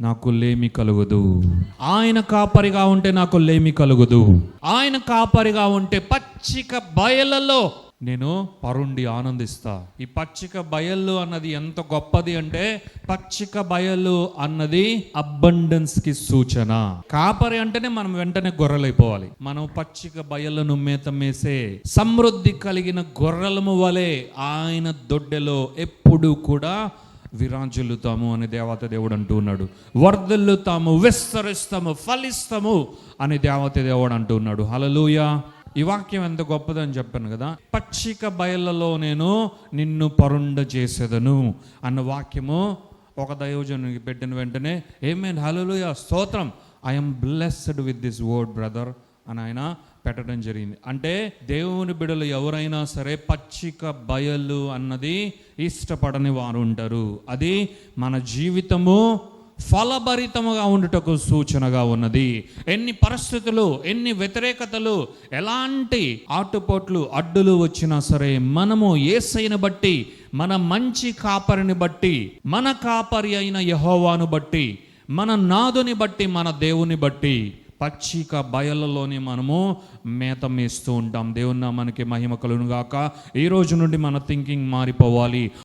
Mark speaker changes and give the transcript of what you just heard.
Speaker 1: నాకు లేమి కలుగుదు. ఆయన కాపరిగా ఉంటే నాకు లేమి కలుగుదు. ఆయన కాపరిగా ఉంటే పచ్చిక బయలలో నేను పరుండి ఆనందిస్తా. ఈ పచ్చిక బయళ్ళు అన్నది ఎంత గొప్పది అంటే పచ్చిక బయలు అన్నది అబండెన్స్కి సూచన. కాపరి అంటేనే మనం వెంటనే గొర్రెలైపోవాలి. మనం పచ్చిక బయళ్ళను మేత మేసే సమృద్ధి కలిగిన గొర్రెలము వలె ఆయన దొడ్డెలో ఎప్పుడు కూడా విరాజులుతాము అని దేవత దేవుడు అంటూ ఉన్నాడు. వర్ధిల్లుతాము విస్తరిస్తాము ఫలిస్తాము అని దేవత దేవుడు అంటూ ఉన్నాడు. హలలుయ ఈ వాక్యం ఎంత గొప్పదని చెప్పాను కదా. పచ్చిక బయళ్ళలో నేను నిన్ను పరుండ చేసేదను అన్న వాక్యము ఒక దైవజనునికి పెట్టిన వెంటనే ఏమేన్ హలలుయ స్తోత్రం. I'm blessed with this word brother అని ఆయన పెట్టడం జరిగింది. అంటే దేవుని బిడలు ఎవరైనా సరే పచ్చిక బయలు అన్నది ఇష్టపడని వారు ఉంటారు. అది మన జీవితము ఫలభరితముగా ఉండుటకు సూచనగా ఉన్నది. ఎన్ని పరిస్థితులు ఎన్ని వ్యతిరేకతలు ఎలాంటి ఆటుపోట్లు అడ్డులు వచ్చినా సరే మనము ఏసైని బట్టి మన మంచి కాపరిని బట్టి మన కాపరి అయిన యహోవాను బట్టి మన నాదుని బట్టి మన దేవుని బట్టి పచ్చిక బయళ్ళలోనే మనము మేత మేస్తూ ఉంటాం. దేవున్న మనకి మహిమ కలుగునుగాక. ఈ రోజు నుండి మన థింకింగ్ మారిపోవాలి.